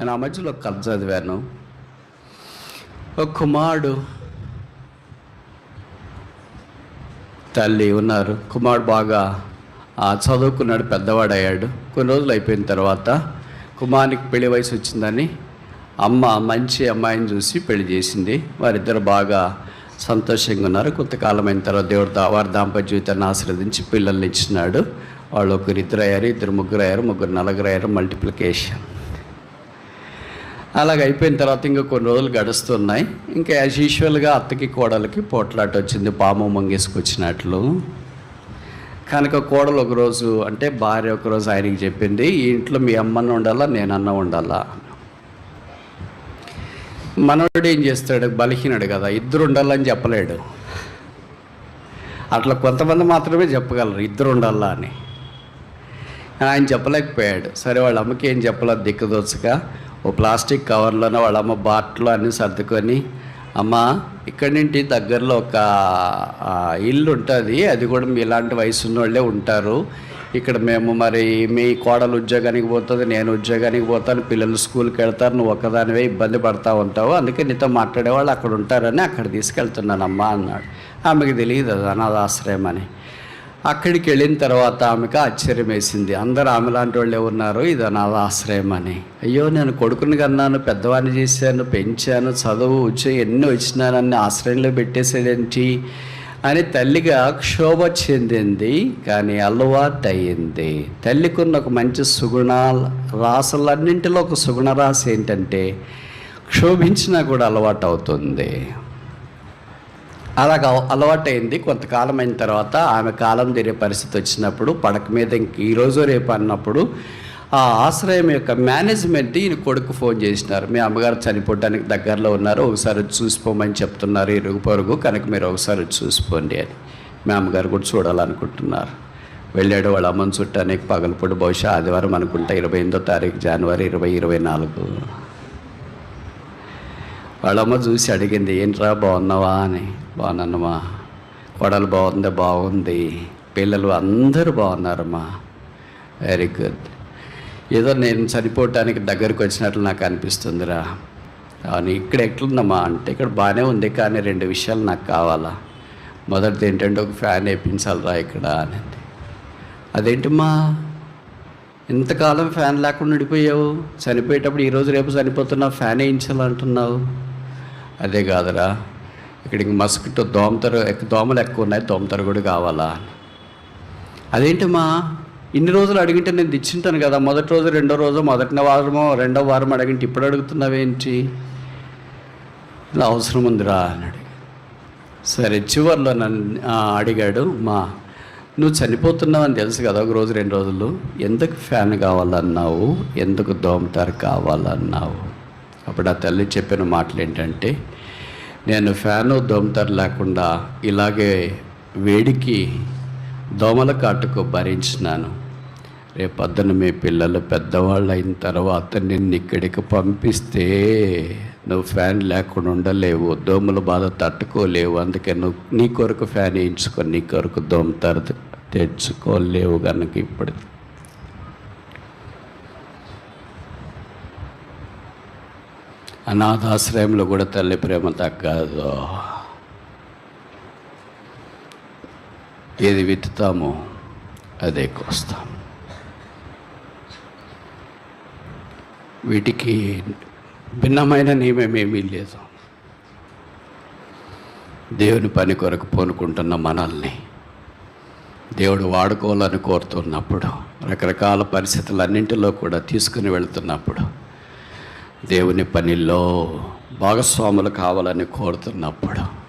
నేను ఆ మధ్యలో ఒక కథ చదివాను. ఒక కుమారుడు తల్లి ఉన్నారు. కుమారుడు బాగా ఆ, చదువుకున్నాడు పెద్దవాడు అయ్యాడు కొన్ని రోజులు అయిపోయిన తర్వాత కుమారునికి పెళ్ళి వయసు వచ్చిందని అమ్మ మంచి అమ్మాయిని చూసి పెళ్ళి చేసింది. వారిద్దరు బాగా సంతోషంగా ఉన్నారు. కొంతకాలం అయిన తర్వాత దేవుడు వారి దాంపత్య జీవితాన్ని ఆశీర్వదించి పిల్లల్ని ఇచ్చినాడు. వాళ్ళు ఒకరు ఇద్దరు అయ్యారు ఇద్దరు ముగ్గురు అయ్యారు ముగ్గురు నలుగురు అయ్యారు మల్టిప్లికేషన్ అలాగ అయిపోయిన తర్వాత ఇంకా కొన్ని రోజులు గడుస్తున్నాయి. ఇంకా యాజ్ యూజువల్గా అత్తకి కోడలకి పోట్లాట వచ్చింది. పాము మంగేసుకొచ్చినట్లు. కనుక కోడలు ఒకరోజు అంటే భార్య ఒకరోజు ఆయనకి చెప్పింది ఈ ఇంట్లో మీ అమ్మన్న ఉండాలా నేను అన్న ఉండాలా? మనోడు ఏం చేస్తాడు? బలహీనడు కదా ఇద్దరు ఉండాలని చెప్పలేడు. అట్లా కొంతమంది మాత్రమే చెప్పగలరు ఇద్దరు ఉండాలా అని. ఆయన చెప్పలేకపోయాడు. సరే వాళ్ళ అమ్మకి ఏం చెప్పలేదు దిక్కుదోచక ఓ ప్లాస్టిక్ కవర్లోనే వాళ్ళమ్మ బాట్లు బాట్లో అన్ని సర్దుకొని అమ్మ ఇక్కడి నుండి దగ్గరలో ఒక ఇల్లు ఉంటుంది అది కూడా మీ ఇలాంటి వయసు ఉన్న వాళ్ళే ఉంటారు. ఇక్కడ మేము మరి మీ కోడలు ఉద్యోగానికి పోతుంది నేను ఉద్యోగానికి పోతాను పిల్లలు స్కూల్కి వెళ్తారు నువ్వు ఒక్కదానివే ఇబ్బంది పడతా ఉంటావు. అందుకే నీతో మాట్లాడేవాళ్ళు అక్కడ ఉంటారని అక్కడ తీసుకెళ్తున్నానమ్మా అన్నాడు. ఆమెకి తెలియదు అది అనాథాశ్రయం అని. అక్కడికి వెళ్ళిన తర్వాత ఆమెకు ఆశ్చర్యం వేసింది. అందరు ఆమె లాంటి వాళ్ళే ఉన్నారు ఇది అనాథాశ్రయం అని. అయ్యో నేను కొడుకుని కన్నాను పెద్దవాడిని చేశాను పెంచాను చదువు వచ్చి ఎన్ని వచ్చినానని ఆశ్రయంలో పెట్టేసేదేంటి అని తల్లిగా క్షోభ చెందింది. కానీ అలవాటు అయ్యింది తల్లికున్న ఒక మంచి సుగుణ రాసులన్నింటిలో ఒక సుగుణ రాశి ఏంటంటే క్షోభించినా కూడా అలవాటు అవుతుంది అలాగ అలవాటైంది. కొంతకాలం అయిన తర్వాత ఆమె కాలం తీరే పరిస్థితి వచ్చినప్పుడు పడక మీద ఇంక ఈరోజు రేపు అన్నప్పుడు ఆ ఆశ్రయం యొక్క మేనేజ్మెంట్ ఈయన కొడుకు ఫోన్ చేసినారు. మీ అమ్మగారు చనిపోవడానికి దగ్గరలో ఉన్నారు. ఒకసారి చూసిపోమని చెప్తున్నారు. ఇరుగు పొరుగు. కనుక మీరు ఒకసారి చూసిపోండి అని. మీ అమ్మగారు కూడా చూడాలనుకుంటున్నారు. వెళ్ళాడు వాళ్ళ అమ్మని చుట్టానికి పగలపూడి. బహుశా ఆదివారం అనుకుంటా ఇరవై ఎనిమిదో తారీఖు జనవరి ఇరవై ఇరవై నాలుగు. వాళ్ళమ్మ చూసి అడిగింది ఏంట్రా బాగున్నావా? అని. బాగున్నానమ్మా. కొడలు బాగుంది బాగుంది. పిల్లలు అందరూ బాగున్నారమ్మా. వెరీ గుడ్ ఏదో నేను చనిపోవటానికి దగ్గరికి వచ్చినట్లు నాకు అనిపిస్తుందిరా. అవును ఇక్కడ ఎట్లుందమ్మా? అంటే ఇక్కడ బాగానే ఉంది కానీ రెండు విషయాలు నాకు కావాలా. మొదటిది ఏంటంటే ఒక ఫ్యాన్ వేయించాలిరా ఇక్కడ అని అదేంటమ్మా? ఇంతకాలం ఫ్యాన్ లేకుండా ఉండిపోయావు. చనిపోయేటప్పుడు ఈరోజు రేపు చనిపోతున్నావు ఫ్యాన్ వేయించాలంటున్నావు. అదే కాదురా. ఇక్కడికి మస్కిటో దోమతరు దోమలు ఎక్కువ ఉన్నాయి దోమతరు కూడా కావాలా? అదేంటమ్మా? ఇన్ని రోజులు అడిగింటే నేను తెచ్చింటాను కదా. మొదటి రోజు రెండో రోజు మొదటి వారమో రెండో వారం అడిగింటే ఇప్పుడు అడుగుతున్నావేంటి? ఇలా అవసరం ఉందిరా అన్నాడు సరే చివరిలో నన్ను అడిగాడు మా నువ్వు చనిపోతున్నావు అని తెలుసు కదా ఒక రోజు రెండు రోజులు. ఎందుకు ఫ్యాన్ కావాలన్నావు? ఎందుకు దోమతారు కావాలన్నావు? అప్పుడు ఆ తల్లి చెప్పిన మాటలు ఏంటంటే నేను ఫ్యాను దోమతర లేకుండా ఇలాగే వేడికి దోమల కాటుకు భరించినాను. రేపొద్దున మీ పిల్లలు పెద్దవాళ్ళు అయిన తర్వాత నిన్ను ఇక్కడికి పంపిస్తే నువ్వు ఫ్యాన్ లేకుండా ఉండలేవు దోమల బాధ తట్టుకోలేవు అందుకే నువ్వు నీ కొరకు ఫ్యాన్ వేయించుకొని నీ కొరకు దోమ తర తెచ్చుకోలేవు కనుక ఇప్పుడు. అనాథాశ్రయంలో కూడా తల్లి ప్రేమ తగ్గదు. ఏది విత్తుతామో అదే కోస్తాం. వీటికి భిన్నమైన నియమేమేమీ లేదు. దేవుని పని కొరకు పోనుకుంటున్న మనల్ని దేవుడు వాడుకోవాలని కోరుతున్నప్పుడు రకరకాల పరిస్థితులన్నింటిలో కూడా తీసుకుని వెళుతున్నప్పుడు దేవుని పనిలో భాగస్వాములు కావాలని కోరుతున్నప్పుడు